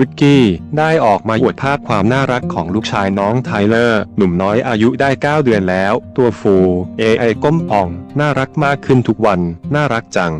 วิกกี้ได้ออกมาอวดภาพความน่ารักของลูกชายน้องไทเลอร์ หนุ่มน้อยอายุได้ 9 เดือนแล้ว ตัวฟู AI ก้มป่อง น่ารักมากขึ้นทุกวัน น่ารักจัง